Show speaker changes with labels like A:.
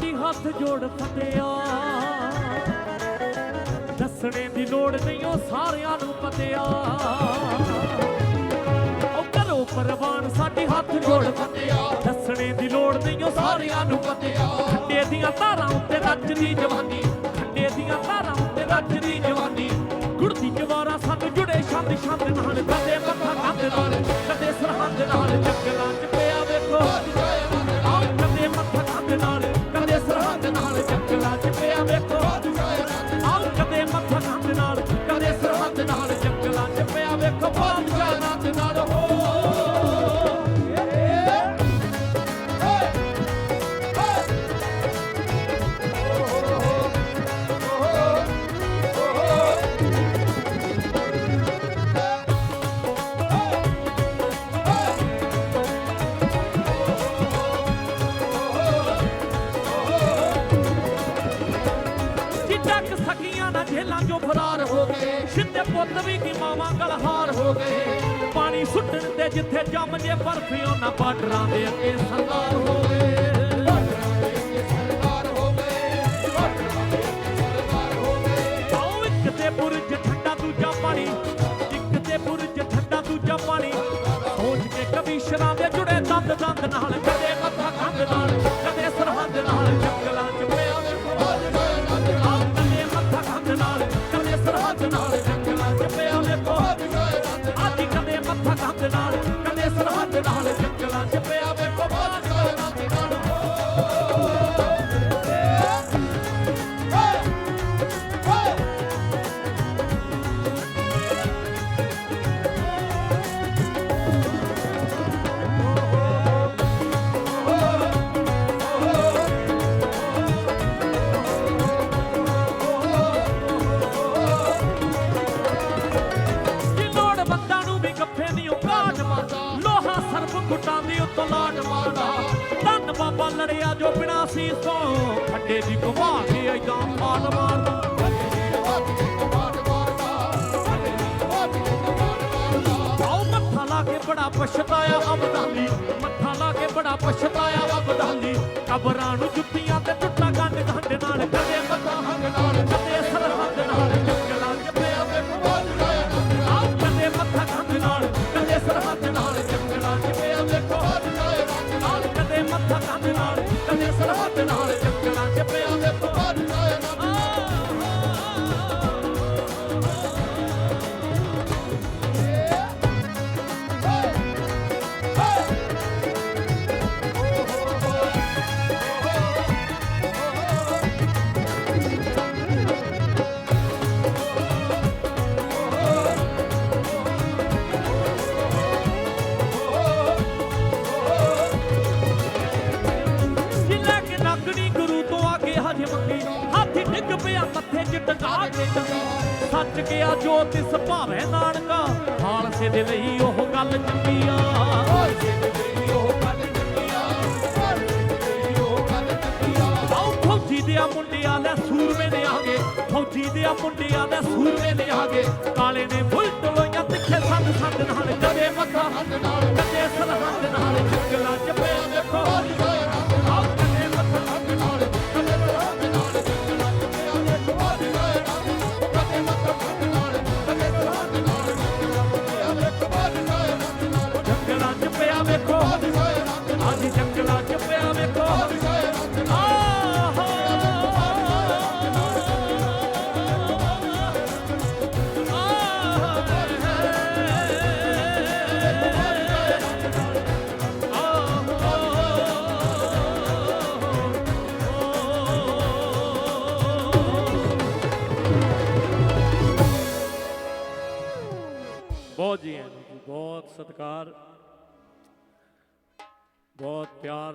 A: ਜੋੜ ਫਤਿਆ ਦੱਸਣੇ ਦੀ ਲੋੜ ਨਹੀਂ, ਉਹ ਸਾਰਿਆਂ ਨੂੰ ਪਤਿਆ। ਉਹ ਕਰੋ ਪ੍ਰਵਾਨ ਸਾਡੇ ਹੱਥ ਜੋੜ ਫਤਿਆ ਦੱਸਣੇ ਦੀ ਲੋੜ ਨਹੀਂ, ਉਹ ਸਾਰਿਆਂ ਨੂੰ ਪਤਿਆ। ਖੰਡੇ ਦੀਆਂ ਧਾਰਾਂ ਉੱਤੇ ਰੱਜਦੀ ਜਵਾਨੀ। ਵੇਖੋ ਬਾਦਸ਼ਾਹ ਨੰਦ ਨਾਲ ਹੋ। ਪੁੱਤ ਵੀ ਕੀ ਗਲਹਾਰ ਹੋ ਗਏ। ਪਾਣੀ ਸੁੱਟਣ ਤੇ ਜਿੱਥੇ ਜੰਮ ਜੇ ਬਰਫਿਓ ਨਾ ਬਾਰਡਰਾਂ ਦੇ ਅੱਗੇ ਸਰਦਾਰ ਹੋ ਗਏ। ਇੱਕ ਤੇ ਬੁਰਜ ਠੰਡਾ, ਦੂਜਾ ਪਾਣੀ। ਇੱਕ ਤੇ ਬੁਰਜ ਠੰਡਾ, ਦੂਜਾ ਪਾਣੀ। ਸੋਚ ਕੇ ਕਵੀਸ਼ਰਾਂ ਦੇ ਜੁੜੇ ਦੰਦ ਦੰਦ ਮੱਥਾ ਨਾਲ ਕਦੇ ਸਰਹੰਦ ਨਾਲ ਗੁੱਟਾਂ ਦੀ ਉੱਤੋਂ ਲਾਟ ਮਾਰਦਾ। ਧੰਨ ਬਾਬਾ ਲੜਿਆ ਜੋ ਬਿਨਾ ਸੀਸ। ਤੋਂ ਖੱਡੇ ਦੀ ਘੁਮਾ ਕੇ ਐਦਾਂ ਮਾਰ ਮਾਰਦਾ। ਮੱਥਾ ਲਾ ਕੇ ਬੜਾ ਪਛਤਾਇਆ ਅਬਦਾਲੀ। ਮੱਥਾ ਲਾ ਕੇ ਬੜਾ ਪਛਤਾਇਆ ਅਬਦਾਲੀ। ਕਬਰਾਂ ਨੂੰ ਜੁੱਤੀਆਂ ਤੇ ਟੁੱਟਾ ਗੰਢ ਗੰਢ ਨਾਲ ਕਦੇ ਮੱਥਾ ਹੰਗ ਨਾਲ, ਕਦੇ ਸਰਹੰਦ ਨਾਲ। ਜੰਗਲਾਂ 'ਚ ਪਿਆ ਵੇਖੋ ਆਓ ਕਦੇ ਮੱਥਾ ਖੰਡ ਨਾਲ, ਕਦੇ ਸਰਹੰਦ ਨਾਲ। 'ਚ ਸੱਚ ਗਿਆ ਜੋ ਤਿਸ ਭਾਵੇਂ ਨਾਨਕਾ, ਖਾਲਸੇ ਦੇ ਲਈ ਉਹ ਗੱਲ ਚੰਗੀ ਆ ਆਓ ਫੌਜੀ ਦੇ ਆ ਮੁੰਡਿਆਂ ਲੈ ਸੂਰਮੇ ਨੇ ਆਗੇ, ਫੌਜੀ ਦੇ ਆ ਮੁੰਡਿਆਂ ਲੈ ਸੂਰਮੇ ਨੇ ਆਗੇ। ਕਾਲੇ ਨੇ ਬੁਲਟ ਲੋਈਆਂ ਤਿੱਖੇ ਸੰਦ ਸੰਦ ਨਾਲ ਕਦੇ ਬਹੁਤ ਜੀ ਆਇਆਂ ਨੂੰ ਜੀ ਬਹੁਤ ਸਤਿਕਾਰ ਬਹੁਤ ਪਿਆਰ।